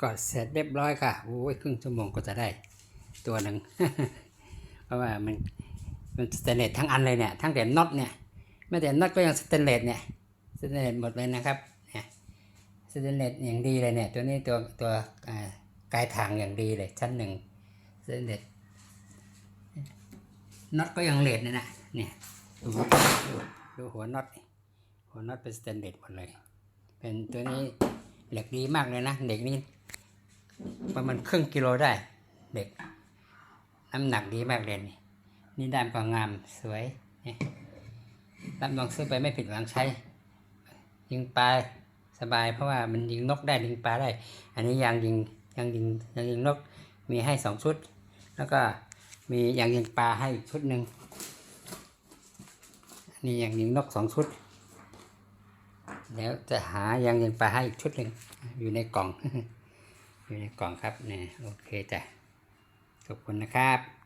ก็เสร็จเรียบร้อยค่ะโอ้ยครึ่งชั่วโมงก็จะได้ตัวหนึ่งเพราะว่ามันมันสแตนเลสทั้งอันเลยเนี่ยทั้งแต่น็อตเนี่ยแม้แต่น็อตก็ยังสแตนเลสเนี่ยสแตนเลสหมดเลยนะครับเนี่ยสแตนเลสอย่างดีเลยเนี่ยตัวนี้ตัวตัวกายทางอย่างดีเลยชั้นหนึ่งสแตนเลสน็อตก็ยังเลสเนี่ยนะเนี่ยดูดูหัวน็อตหัวน็อตเป็นสแตนเลสหมดเลย เป็นตัวนี้เหล็กดีมากเลยนะเหล็กนี้ ประมาณครึ่งกิโลได้เหล็ก น้ำหนักดีมากเลยนี่นี่ด้ามก็งามสวยนี่รับรองซื้อไปไม่ผิดหวังใช้ ยิงปลาสบายเพราะว่ามันยิงนกได้ยิงปลาได้ อันนี้ยางยิงยางยิงยางยิงนกมีให้สองชุด แล้วก็มียางยิงปลาให้อีกชุดหนึ่งอันนี่ยางยิงนกสองชุดแล้วจะหายางยิงปลาให้อีกชุดหนึ่งอยู่ในกล่อง อยู่ในกล่องครับเนี่ยโอเคจ้ะขอบคุณนะครับ